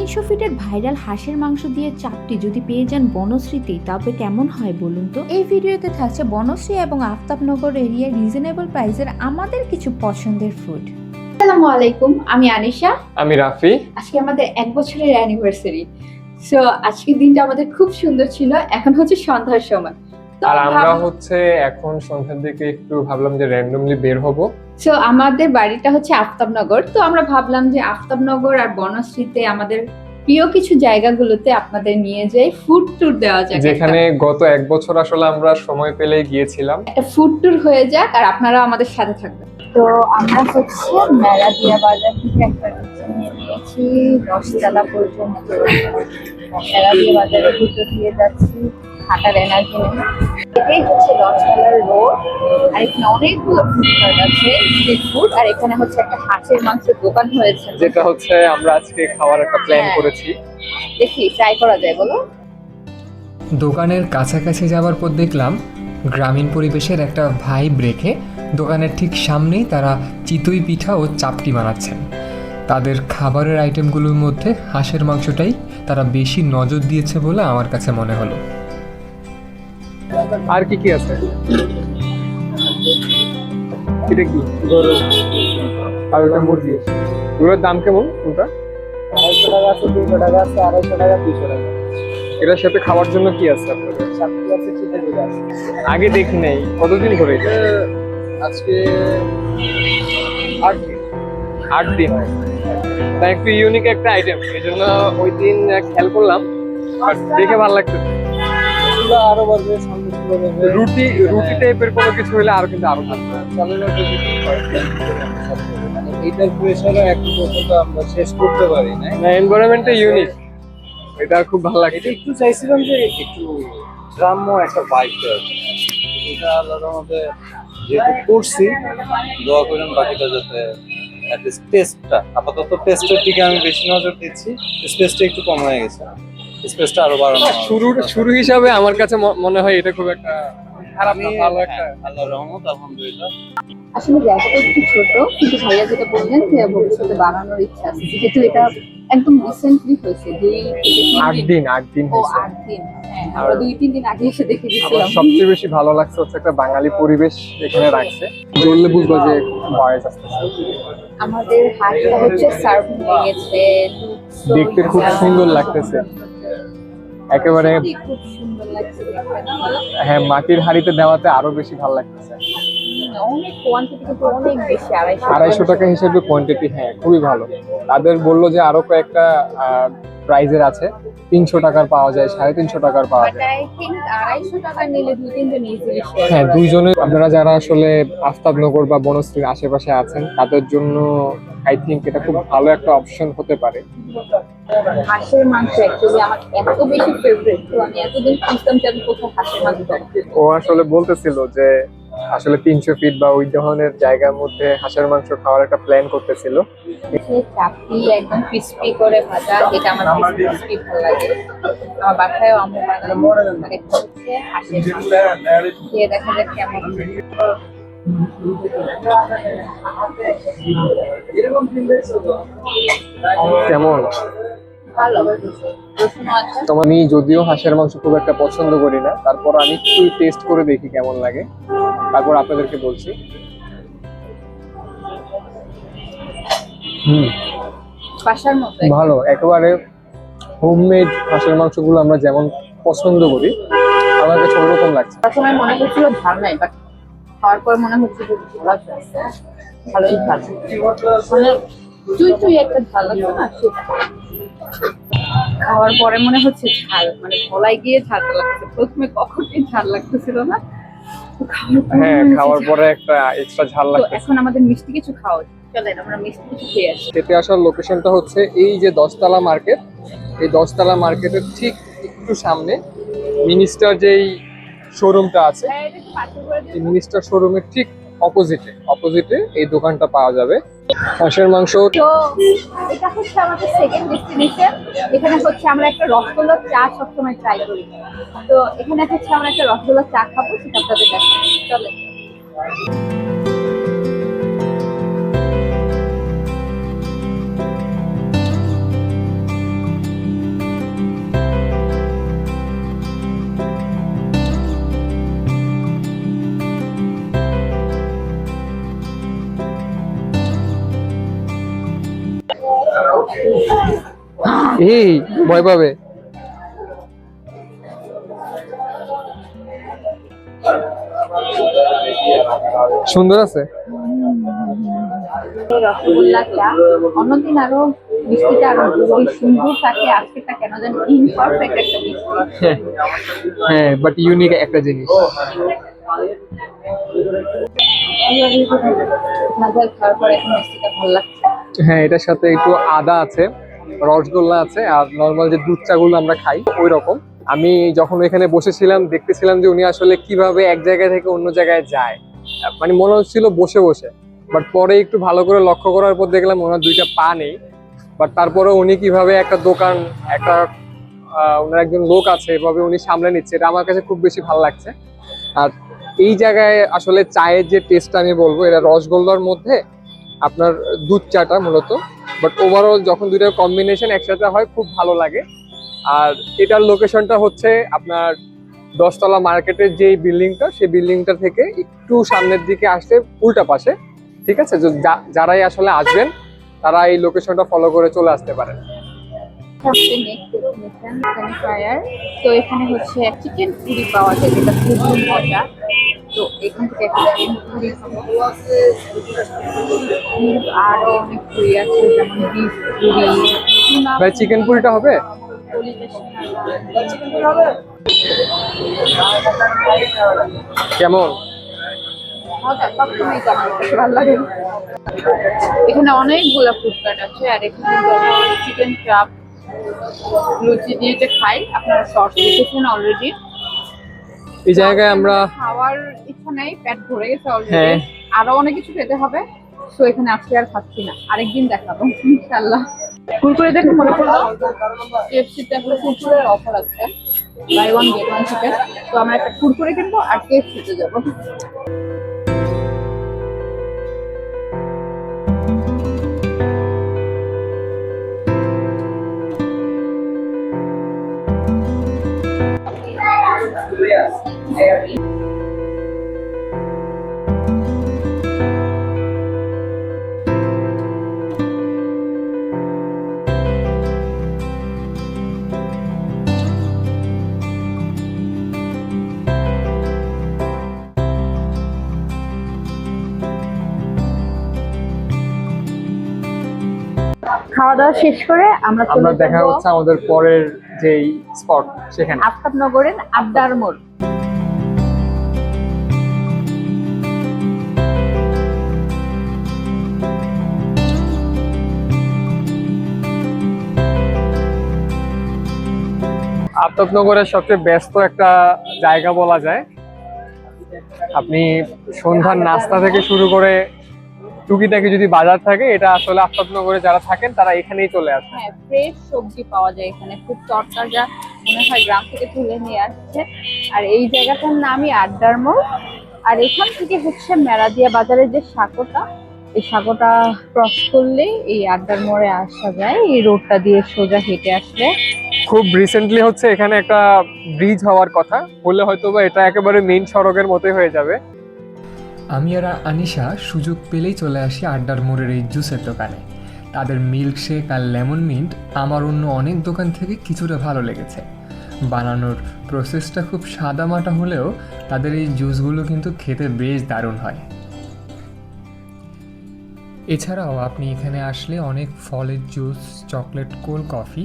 তিনশো ফিটের ভাইরাল হাঁসের মাংস দিয়ে চাপটি যদি পেয়ে যান বনশ্রীতে তবে কেমন হয় বলুন তো? এই ভিডিওতে থাকছে বনশ্রী এবং আফতাবনগর এরিয়ার রিজনেবল প্রাইসের আমাদের কিছু পছন্দের ফুড আসসালামু আলাইকুম আমি আনিশা। আমি রাফি। আজকে আমাদের এক বছরের অ্যানিভার্সারি সো আজকের দিনটা আমাদের খুব সুন্দর ছিল এখন হচ্ছে সন্ধ্যার সময়। আর আমরা হচ্ছে এখন সন্ধ্যার দিকে একটু ভাবলাম যে র্যান্ডমলি বের হব। সো আমাদের বাড়িটা হচ্ছে আফতাবনগর। তো আমরা ভাবলাম যে আফতাবনগর আর বনশ্রীতে আমাদের প্রিয় কিছু জায়গাগুলোতে আপনাদের নিয়ে যাই ফুড ট্যুর দেওয়া যাক যেখানে গত এক বছর আসলে আমরা সময় পেলে গিয়েছিলাম। একটা ফুড ট্যুর হয়ে যাক আর আপনারা আমাদের সাথে থাকবেন। তো আমরা হচ্ছে মেলাদিয়া বাজার থেকে একটা নিয়ে নিয়েছি দশতলা পর্যন্ত। মেলাদিয়া বাজারের ভিতর দিয়ে যাচ্ছি। হাঁটার এনার্জি নেই। এটাই হচ্ছে দশতলার রোড আর এখানে অনেকগুলো ফুড আছে স্ট্রিট ফুড আর এখানে হচ্ছে একটা হাঁসের মাংসের দোকান হয়েছে। যেটা হচ্ছে আমরা আজকে খাওয়ার একটা প্ল্যান। করেছি। দেখি ট্রাই করা যায় বলো। দোকানের কাছাকাছি যাওয়ার পর দেখলাম গ্রামীণ পরিবেশের একটা ভাইব রেখে দোকানের ঠিক সামনেই তারা চিতই পিঠা ও চাপটি বানাচ্ছেন। তাদের খাবারের আইটেমগুলোর মধ্যে হাঁসের মাংসটাই তারা বেশি নজর দিয়েছে বলে আমার কাছে মনে হলো। আর কি কি আছে? এটা কি? গরু। আর ওটা মুরগি এগুলোর দাম কেমন কোনটা আড়াইশো টাকা আছে দুশো টাকা আছে আড়াইশো টাকা দুশো টাকা। এটার সাথে খাওয়ার জন্য কি আছে আপনাদের? আগে দেখি নাই। কতদিন ধরে আজকে আট দিন। আট দিন। তা একটু ইউনিক একটা আইটেম এই জন্য ওই দিন খেয়াল করলাম। দেখে ভালো লাগতো আরও বাড়বে সামনে বাড়বে রুটি রুটি টাইপের কোনো কিছু হলে আরও কিন্তু আরও এইটার প্রেশারও এখন পর্যন্ত আমরা শেষ করতে পারি না না এনভায়রনমেন্টটা ইউনিক এটা খুব ভালো লাগে এটা একটু চাইছিলাম যে একটু গ্রাম্য একটা বাইক এটা আলাদা মধ্যে যেহেতু করছি দোয়া করেন বাকিটা যাতে টেস্টটা আপাতত টেস্টের দিকে আমি বেশি নজর দিচ্ছি। স্পেসটা একটু কম হয়ে গেছে। স্পেসটা আরও বাড়ানো। শুরুর শুরু হিসাবে আমার কাছে মনে হয় এটা খুব একটা খারাপ না, ভালো একটা আল্লাহর রহমত আলহামদুলিল্লাহ আসলে জায়গাটা একটু ছোট কিন্তু ভাইয়া যেটা বললেন যে ভবিষ্যতে বানানোর ইচ্ছা আছে যেহেতু এটা একদম রিসেন্টলি হয়েছে দুই আট দিন। আট দিন হয়েছে। আট দিন হ্যাঁ আমরা দুই তিন দিন আগে এসে দেখে আমার গেছিলাম সবচেয়ে বেশি ভালো লাগছে হচ্ছে একটা বাঙালি পরিবেশ এখানে রাখছে বললে বুঝব যে বয়স আসতেছে আমাদের হাটটা হচ্ছে সার্ভ হয়ে গেছে দেখতে খুব সুন্দর লাগতেছে। একেবারে। হ্যাঁ মাটির হাড়িতে দেওয়াতে আরও বেশি ভালো লাগতেছে। আড়াইশো টাকা। হিসেবে কোয়ান্টিটি হ্যাঁ খুবই ভালো। তাদের বলল যে আরও কয়েকটা প্রাইজের আছে। তিনশো টাকার পাওয়া যায় সাড়ে তিনশো টাকার পাওয়া যায়। হ্যাঁ দুইজনে আপনারা যারা আসলে আফতাবনগর বা বনশ্রীর আশেপাশে আছেন তাদের জন্য আই থিঙ্ক এটা খুব ভালো একটা অপশন হতে পারে। হাঁসের মাংস অ্যাকচুয়ালি আমার এত বেশি ফেভারিট তো আমি এতদিন খুঁজতাম যে আমি কোথাও হাঁসের মাংস ও আসলে বলতেছিল যে আসলে তিনশো ফিট বা ওই ধরনের জায়গার মধ্যে হাঁসের মাংস খাওয়ার একটা প্ল্যান করতেছিল। হচ্ছে একদম ক্রিস্পি করে ভাজা যেটা আমার ক্রিস্পি ভালো লাগে। আমার বাসায়ও আম্মু বানায় আর হচ্ছে হাঁসের মাংস। খেয়ে দেখা যাক কেমন তো আমি যদিও হাঁসের মাংস খুব একটা পছন্দ করি না তারপর আমি একটু টেস্ট করে দেখি কেমন লাগে। তারপর আপনাদেরকে বলছি। হুম। বাসার মতো ভালো একেবারে হোমমেড হাঁসের মাংসগুলো আমরা যেমন পছন্দ করি আমার কাছে ওরকম লাগছে। প্রথমে মনে হচ্ছিল ভালো নাই বাট খাওয়ার পর মনে হচ্ছে যে ভালো আছে। ভালোই ভালো মানে তুই তুই একটা ঝাল লাগছে না সেটা। খাওয়ার পরে মনে হচ্ছে ঝাল মানে গলায় গিয়ে ঝাল লাগছে। প্রথমে কখনই ঝাল লাগতেছিল না। হ্যাঁ খাওয়ার পরে একটা এক্সট্রা ঝাল তো এখন আমাদের মিষ্টি কিছু খাওয়া উচিত। চলেন আমরা মিষ্টি কিছু খেয়ে আসি খেতে আসার লোকেশনটা হচ্ছে এই যে দশতলা মার্কেট এই দশতলা মার্কেটের ঠিক একটু সামনে মিনিস্টার যেই শোরুমটা আছে হ্যাঁ। এই মিনিস্টার শোরুমের ঠিক অপোজিটে অপোজিটে এই দোকানটা পাওয়া যাবে। হাঁসের মাংস তো এটা হচ্ছে আমাদের সেকেন্ড ডেস্টিনেশন এখানে হচ্ছে আমরা একটা রসগোল্লা চা সবসময় ট্রাই করি। তো এখানে হচ্ছে আমরা একটা রসগোল্লা চা খাব, সেটা আপনাদের দেখাবো চলে ভয় পাবে। সুন্দর আছে। রসগোল্লাটা অন্যদিন আরও মিষ্টিটা আরও বেশি সুন্দর থাকে আজকেটা কেন যেন ইনপারফেক্ট একটা মিষ্টি। হ্যাঁ বাট ইউনিক একটা জিনিস। ভালো লাগছে। হ্যাঁ এটার সাথে একটু আদা আছে। রসগোল্লা আছে আর নর্মাল যে দুধ চাগুলো আমরা খাই ওই রকম আমি যখন এখানে বসেছিলাম, দেখতেছিলাম যে উনি আসলে কীভাবে এক জায়গা থেকে অন্য জায়গায় যায়। মানে মনে হচ্ছিল বসে বসে। বাট পরে একটু ভালো করে লক্ষ্য করার পর দেখলাম ওনার দুইটা পা নেই। বাট তারপরে উনি কীভাবে একটা দোকান, একটা ওনার একজন লোক আছে, এভাবে উনি সামলে নিচ্ছে, এটা আমার কাছে খুব বেশি ভালো লাগছে। আর এই জায়গায় আসলে চায়ের যে টেস্টটা আমি বলব, এটা রসগোল্লার মধ্যে আপনার দুধ চাটা মূলত বাট ওভারঅল যখন দুইটার কম্বিনেশন একসাথে হয়, খুব ভালো লাগে। আর এটার লোকেশনটা হচ্ছে আপনার দশতলা মার্কেটের যে বিল্ডিংটা সেই বিল্ডিংটা থেকে একটু সামনের দিকে আসতে উল্টা পাশে, ঠিক আছে? যারাই আসলে আসবেন, তারা এই লোকেশনটা ফলো করে চলে আসতে পারেন। তো এখানে হচ্ছে চিকেন পুরি পাওয়া যায়, যেটা খুবই মজা। তো এখান থেকে আরও অনেক পুরি আছে যেমন বিফ পুরি। ভাই চিকেন পুরিটা হবে? কেমন? এখানে অনেকগুলো ফুডকার্ট আছে আর এখানে চিকেন চাপ লুচি দিয়ে যে খাই আপনারা সস দেখেছেন অলরেডি এই জায়গায় আমরা খাওয়ার ইচ্ছা নেই পেট ভরে গেছে হ্যাঁ। অলরেডি আরও অনেক কিছু খেতে হবে তো এখানে আজকে আর খাচ্ছি না। আরেকদিন দেখাবো ইনশাল্লাহ কুরকুরে দেখে মনে পড়ল? কেএফসিতে একটা কুরকুরের অফার আছে। বাই ওয়ান গেট ওয়ান থেকে তো আমরা একটা কুরকুরে কিনবো আর কেএফসিতে যাব। খাওয়া দাওয়া শেষ করে আমরা আমরা দেখা হচ্ছে আমাদের পরের যেই স্পট সেখানে। আফতাবনগরের আবদার মোড়। আফতাবনগরের সবচেয়ে ব্যস্ত একটা জায়গা বলা যায়। আপনি সন্ধ্যার নাস্তা থেকে শুরু করে টুকিটাকি যদি বাজার থাকে, এটা আসলে আফতাবনগরে যারা থাকেন, তারা এখানেই চলে আসে হ্যাঁ ফ্রেশ সবজি পাওয়া যায় এখানে। খুব তরতাজা মনে হয় গ্রাম থেকে তুলে নিয়ে আসছে। আর এই জায়গাটার নামই আড্ডার মোড়। আর এখান থেকে হচ্ছে মেরাদিয়া বাজারের যে সাঁকোটা এই সাঁকোটা ক্রস করলে এই আড্ডার মোড়ে আসা যায়। এই রোডটা দিয়ে সোজা হেঁটে আসলে খুব রিসেন্টলি হচ্ছে এখানে একটা ব্রিজ হওয়ার কথা। হলে হয়তো বা এটা একেবারে মেইন সড়কের মতোই হয়ে যাবে। আমি আর আনিশা সুযোগ পেলেই চলে আসি আড্ডার মোড়ের এই জুসের দোকানে। তাদের মিল্কশেক আর লেমন মিন্ট আমার অন্য অনেক দোকান থেকে কিছুটা ভালো লেগেছে। বানানোর প্রসেসটা খুব সাদামাটা হলেও তাদের এই জুসগুলো কিন্তু খেতে বেশ দারুণ হয়। এছাড়াও আপনি এখানে আসলে অনেক ফলের জুস, চকলেট, কোল্ড কফি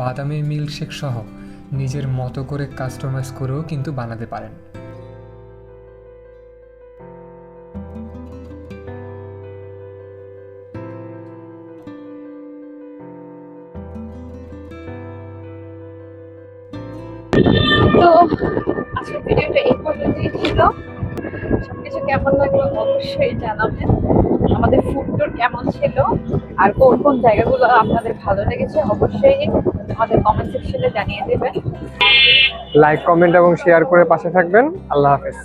বাদামের মিল্কশেক সহ নিজের মতো করে কাস্টমাইজ করেও কিন্তু বানাতে পারেন। ভিডিওটা এই পর্যন্তই ছিল। সবকিছু কেমন লাগল অবশ্যই জানাবেন। আমাদের ফুড টুর কেমন ছিল আর কোন কোন জায়গাগুলো আপনাদের ভালো লেগেছে অবশ্যই আমাদের কমেন্ট সেকশনে জানিয়ে দেবেন। লাইক কমেন্ট এবং শেয়ার করে পাশে থাকবেন। আল্লাহ হাফেজ।